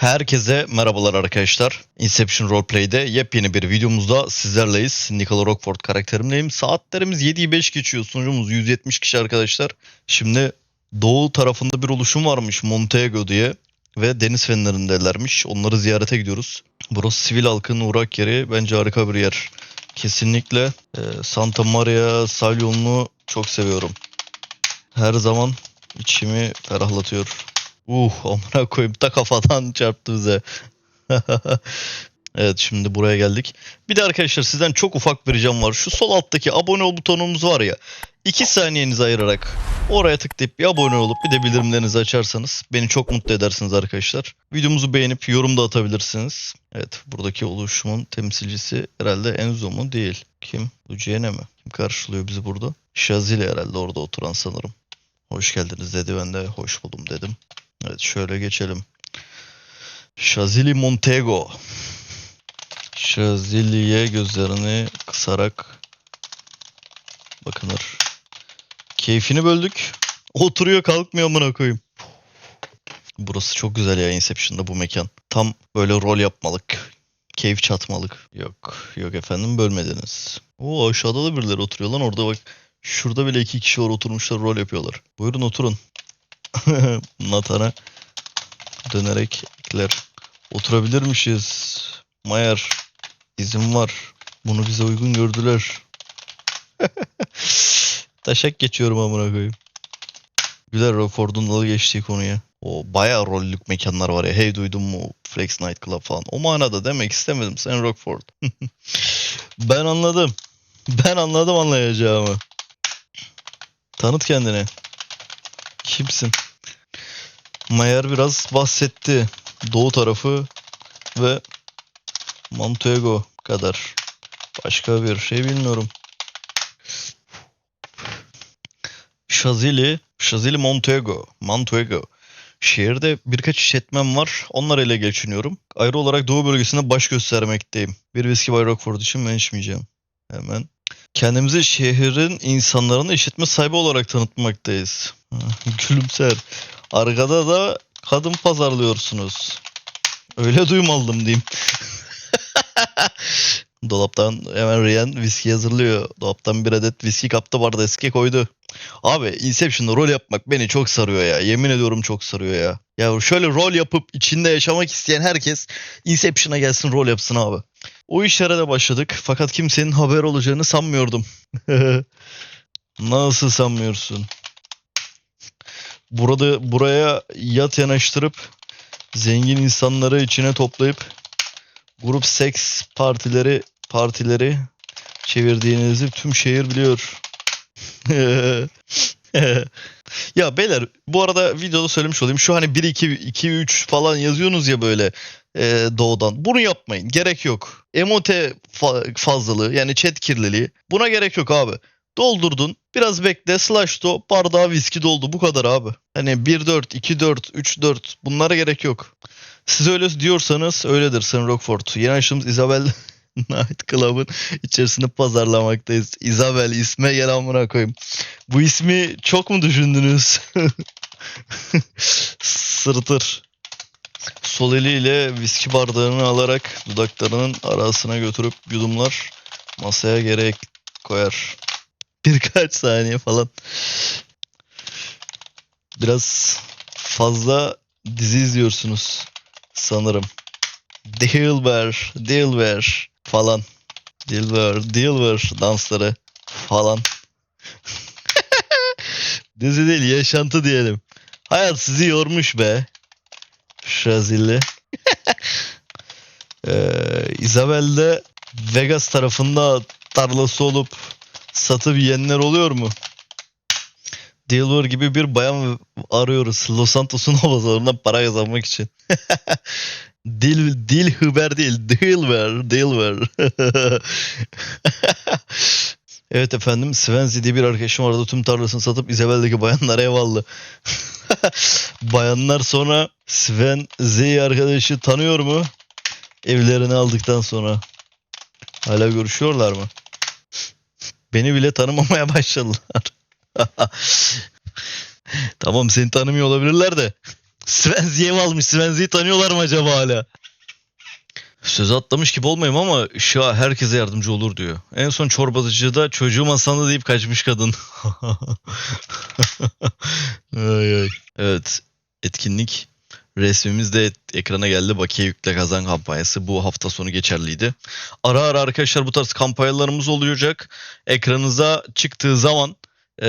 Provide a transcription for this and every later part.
Herkese merhabalar arkadaşlar. Inception Roleplay'de yepyeni bir videomuzda sizlerleyiz. Nicola Rockford karakterimleyim. Saatlerimiz 7'yi 5 geçiyor. Sunucumuz 170 kişi arkadaşlar. Şimdi doğu tarafında bir oluşum varmış Montego diye. Ve deniz fenlerindelermiş. Onları ziyarete gidiyoruz. Burası sivil halkın uğrak yeri. Bence harika bir yer. Kesinlikle e, Santa Maria sahil yolunu çok seviyorum. Her zaman içimi ferahlatıyor. Uh amına koyayım da kafadan çarptı bize. evet şimdi buraya geldik. Bir de arkadaşlar sizden çok ufak bir ricam var. Şu sol alttaki abone ol butonumuz var ya. 2 saniyenizi ayırarak oraya tıklayıp bir abone olup bir de bildirimlerinizi açarsanız beni çok mutlu edersiniz arkadaşlar. Videomuzu beğenip yorum da atabilirsiniz. Evet buradaki oluşumun temsilcisi herhalde Enzo mu değil. Kim? Luciene mi? Kim karşılıyor bizi burada? Şazili herhalde orada oturan sanırım. Hoş geldiniz dedi ben de hoş buldum dedim. Evet şöyle geçelim. Şazili Montego. Şazili'ye gözlerini kısarak bakınır. Keyfini böldük. Oturuyor kalkmıyor amına koyayım. Burası çok güzel ya Inception'da bu mekan. Tam böyle rol yapmalık. Keyif çatmalık. Yok yok efendim bölmediniz. Oo aşağıda da birileri oturuyor lan orada bak. Şurada bile iki kişi var oturmuşlar rol yapıyorlar. Buyurun oturun. Natan'a dönerek ekler. Oturabilirmişiz. Mayer izin var. Bunu bize uygun gördüler. Taşak geçiyorum amına koyayım. Güzel Rockford'un dalı geçtiği konuya. O bayağı rollük mekanlar var ya. Hey duydun mu? Flex Night Club falan. O manada demek istemedim. Sen Rockford. ben anladım. Ben anladım anlayacağımı. Tanıt kendini. Kimsin? Mayer biraz bahsetti. Doğu tarafı ve Montego kadar. Başka bir şey bilmiyorum. Şazili, Şazili Montego, Montego. Şehirde birkaç işletmem var. Onlar ile geçiniyorum. Ayrı olarak Doğu bölgesinde baş göstermekteyim. Bir viski Bay Rockford için ben içmeyeceğim. Hemen. Kendimizi şehrin insanlarına işletme sahibi olarak tanıtmaktayız. Gülümser. Arkada da kadın pazarlıyorsunuz. Öyle duymaldım diyeyim. Dolaptan hemen Riyan viski hazırlıyor. Dolaptan bir adet viski kapta vardı eski koydu. Abi Inception'da rol yapmak beni çok sarıyor ya. Yemin ediyorum çok sarıyor ya. Ya şöyle rol yapıp içinde yaşamak isteyen herkes Inception'a gelsin rol yapsın abi. O işlere de başladık fakat kimsenin haber olacağını sanmıyordum. Nasıl sanmıyorsun? Burada buraya yat yanaştırıp zengin insanları içine toplayıp grup seks partileri partileri çevirdiğinizi tüm şehir biliyor. ya beyler bu arada videoda söylemiş olayım. Şu hani 1 2 2 3 falan yazıyorsunuz ya böyle e, doğudan. Bunu yapmayın. Gerek yok. Emote fa- fazlalığı yani chat kirliliği. Buna gerek yok abi. Doldurdun. Biraz bekle. Slash do. Bardağa viski doldu. Bu kadar abi. Hani 1-4, 2-4, 3-4 bunlara gerek yok. Siz öyle diyorsanız öyledir Sayın Rockford. Yeni açtığımız Isabel Night Club'ın içerisinde pazarlamaktayız. Isabel isme gel amına koyayım. Bu ismi çok mu düşündünüz? Sırıtır. Sol eliyle viski bardağını alarak dudaklarının arasına götürüp yudumlar masaya gerek koyar. Birkaç saniye falan. Biraz fazla dizi izliyorsunuz sanırım. Dilber, Dilber falan. Dilber, Dilber dansları falan. Dizi değil yaşantı diyelim. Hayat sizi yormuş be. Şazilli. ee, Isabel'de Vegas tarafında tarlası olup satıp yiyenler oluyor mu? Dilber gibi bir bayan arıyoruz. Los Santos'un havalarından para kazanmak için. Dil dil hıber değil. Dilber, Dilber. Evet efendim Svenzi diye bir arkadaşım vardı. Tüm tarlasını satıp Isabel'deki bayanlara ev aldı. Bayanlar sonra Sven Z arkadaşı tanıyor mu? Evlerini aldıktan sonra. Hala görüşüyorlar mı? Beni bile tanımamaya başladılar. tamam seni tanımıyor olabilirler de Svenzi'ye mi almış? Svenzi'yi tanıyorlar mı acaba hala? Söz atlamış gibi olmayayım ama Şah herkese yardımcı olur diyor. En son çorbacıda çocuğum hastalandı deyip kaçmış kadın. ay ay. Evet etkinlik resmimiz de ekrana geldi. Bakiye yükle kazan kampanyası bu hafta sonu geçerliydi. Ara ara arkadaşlar bu tarz kampanyalarımız olacak. Ekranınıza çıktığı zaman eee,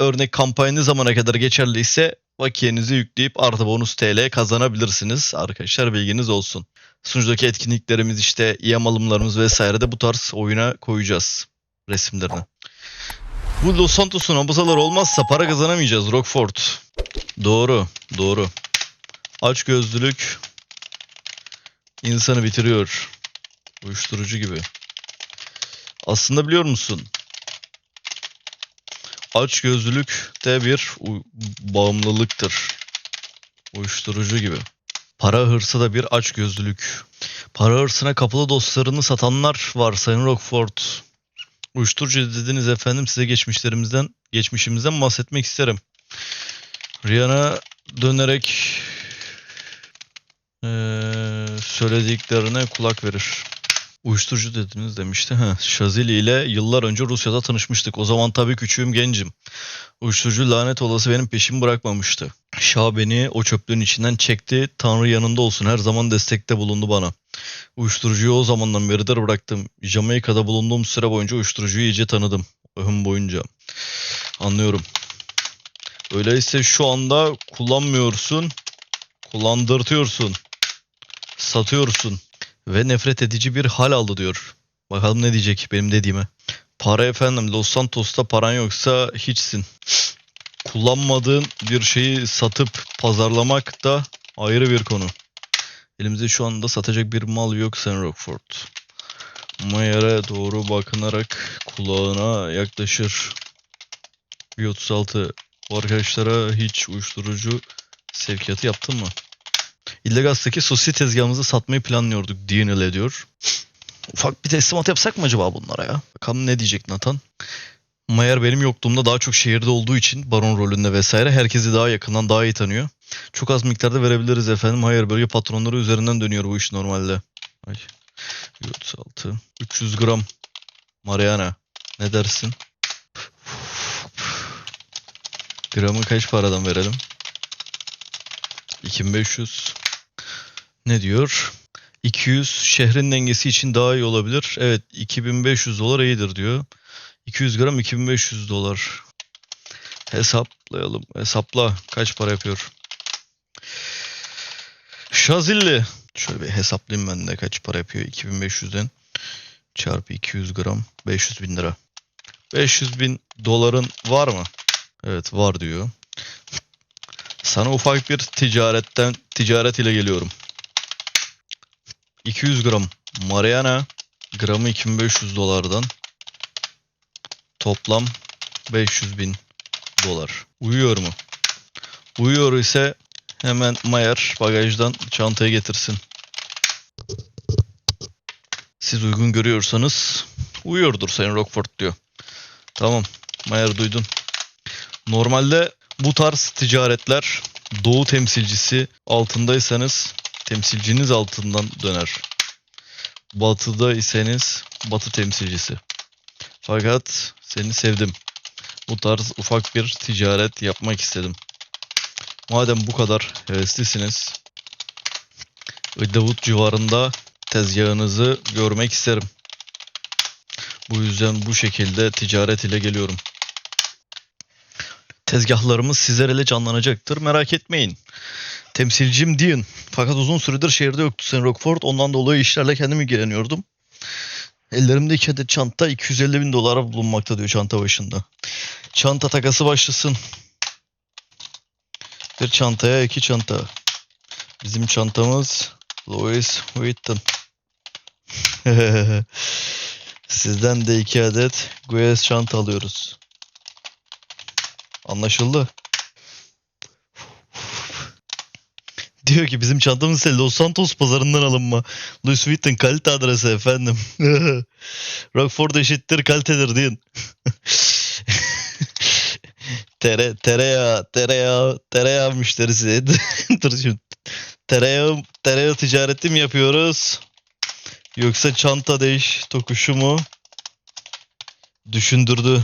örnek kampanya ne zamana kadar geçerliyse bakiyenizi yükleyip artı bonus TL kazanabilirsiniz. Arkadaşlar bilginiz olsun. Sunucudaki etkinliklerimiz işte yem alımlarımız vesaire de bu tarz oyuna koyacağız resimlerini. Bu Los Santos'un abazalar olmazsa para kazanamayacağız Rockford. Doğru, doğru. Aç gözlülük insanı bitiriyor. Uyuşturucu gibi. Aslında biliyor musun? Aç gözlülük de bir bağımlılıktır. Uyuşturucu gibi. Para hırsı da bir aç gözlülük. Para hırsına kapılı dostlarını satanlar var Sayın Rockford. Uyuşturucu dediniz efendim size geçmişlerimizden, geçmişimizden bahsetmek isterim. Rihanna dönerek eee, söylediklerine kulak verir. Uyuşturucu dediniz demişti. Ha, Şazili ile yıllar önce Rusya'da tanışmıştık. O zaman tabii küçüğüm gencim. Uyuşturucu lanet olası benim peşimi bırakmamıştı. Şah beni o çöplüğün içinden çekti. Tanrı yanında olsun her zaman destekte bulundu bana. Uyuşturucuyu o zamandan beridir bıraktım. Jamaika'da bulunduğum süre boyunca uyuşturucuyu iyice tanıdım. Ömrüm boyunca. Anlıyorum. Öyleyse şu anda kullanmıyorsun. Kullandırtıyorsun. Satıyorsun. Ve nefret edici bir hal aldı diyor. Bakalım ne diyecek benim dediğime. Para efendim Los Santos'ta paran yoksa hiçsin. Kullanmadığın bir şeyi satıp pazarlamak da ayrı bir konu. Elimizde şu anda satacak bir mal yok Sen Rockford. Mayer'e doğru bakınarak kulağına yaklaşır. 136. Bu arkadaşlara hiç uyuşturucu sevkiyatı yaptın mı? İllegaz'daki sosyete tezgahımızı satmayı planlıyorduk Daniel ediyor. Ufak bir teslimat yapsak mı acaba bunlara ya? Bakalım ne diyecek Nathan. Mayer benim yokluğumda daha çok şehirde olduğu için baron rolünde vesaire herkesi daha yakından daha iyi tanıyor. Çok az miktarda verebiliriz efendim. Hayır bölge patronları üzerinden dönüyor bu iş normalde. Ay. 36. 300 gram. Mariana. Ne dersin? Gramı kaç paradan verelim? 2500. Ne diyor? 200 şehrin dengesi için daha iyi olabilir. Evet 2500 dolar iyidir diyor. 200 gram 2500 dolar. Hesaplayalım. Hesapla. Kaç para yapıyor? Şazilli. Şöyle bir hesaplayayım ben de kaç para yapıyor 2500'den. Çarpı 200 gram 500 bin lira. 500 bin doların var mı? Evet var diyor. Sana ufak bir ticaretten ticaret ile geliyorum. 200 gram Mariana gramı 2500 dolardan toplam 500 bin dolar. Uyuyor mu? Uyuyor ise hemen Mayer bagajdan çantayı getirsin. Siz uygun görüyorsanız uyuyordur Sayın Rockford diyor. Tamam Mayer duydun. Normalde bu tarz ticaretler doğu temsilcisi altındaysanız temsilciniz altından döner. Batıda iseniz batı temsilcisi. Fakat seni sevdim. Bu tarz ufak bir ticaret yapmak istedim. Madem bu kadar heveslisiniz, Davut civarında tezgahınızı görmek isterim. Bu yüzden bu şekilde ticaret ile geliyorum. Tezgahlarımız sizlerle canlanacaktır. Merak etmeyin. Temsilcim deyin. Fakat uzun süredir şehirde yoktu Sayın Rockford. Ondan dolayı işlerle kendim ilgileniyordum. Ellerimde iki adet çanta 250 bin dolara bulunmakta diyor çanta başında. Çanta takası başlasın. Bir çantaya iki çanta. Bizim çantamız Louis Vuitton. Sizden de iki adet Guess çanta alıyoruz. Anlaşıldı. Diyor ki bizim çantamız ise Los Santos pazarından alınma. Louis Vuitton kalite adresi efendim. Rockford eşittir kalitedir deyin. Tere, tereyağı, tereyağı, tereyağı müşterisi. Dur şimdi. Tereyağı, tereyağı ticareti mi yapıyoruz? Yoksa çanta değiş tokuşu mu? Düşündürdü.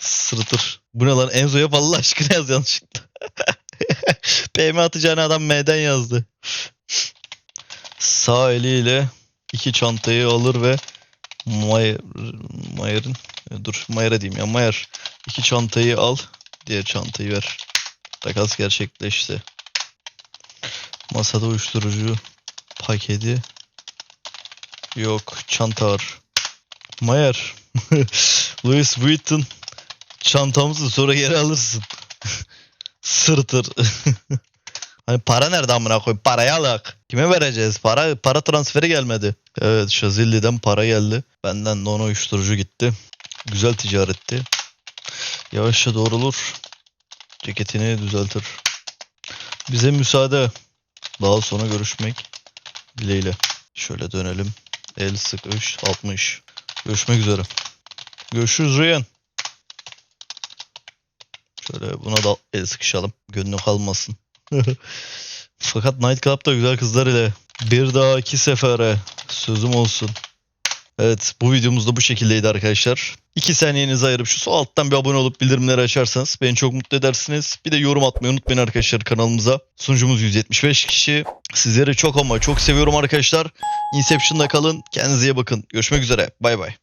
Sırıtır. Bu ne lan? Enzo yap Allah aşkına yaz yanlışlıkla. PM atacağını adam M'den yazdı. Sağ eliyle iki çantayı alır ve Mayer, Mayer'in e, dur Mayer'e diyeyim ya Mayer iki çantayı al diğer çantayı ver. Takas gerçekleşti. Masada uyuşturucu paketi yok çanta var. Mayer Louis Vuitton çantamızı sonra geri alırsın. Sırtır. hani para nerede amına koy? Parayı alak. Kime vereceğiz? Para para transferi gelmedi. Evet Şazilli'den para geldi. Benden de ona uyuşturucu gitti. Güzel ticaretti. Yavaşça doğrulur. Ceketini düzeltir. Bize müsaade. Daha sonra görüşmek dileğiyle. Şöyle dönelim. El sıkış 60. Görüşmek üzere. Görüşürüz Ryan. Şöyle buna da el sıkışalım. Gönlü kalmasın. Fakat Night Club'da güzel kızlar ile bir dahaki sefere sözüm olsun. Evet bu videomuz da bu şekildeydi arkadaşlar. 2 saniyenizi ayırıp şu sol alttan bir abone olup bildirimleri açarsanız beni çok mutlu edersiniz. Bir de yorum atmayı unutmayın arkadaşlar kanalımıza. Sunucumuz 175 kişi. Sizleri çok ama çok seviyorum arkadaşlar. Inception'da kalın. Kendinize iyi bakın. Görüşmek üzere. Bay bay.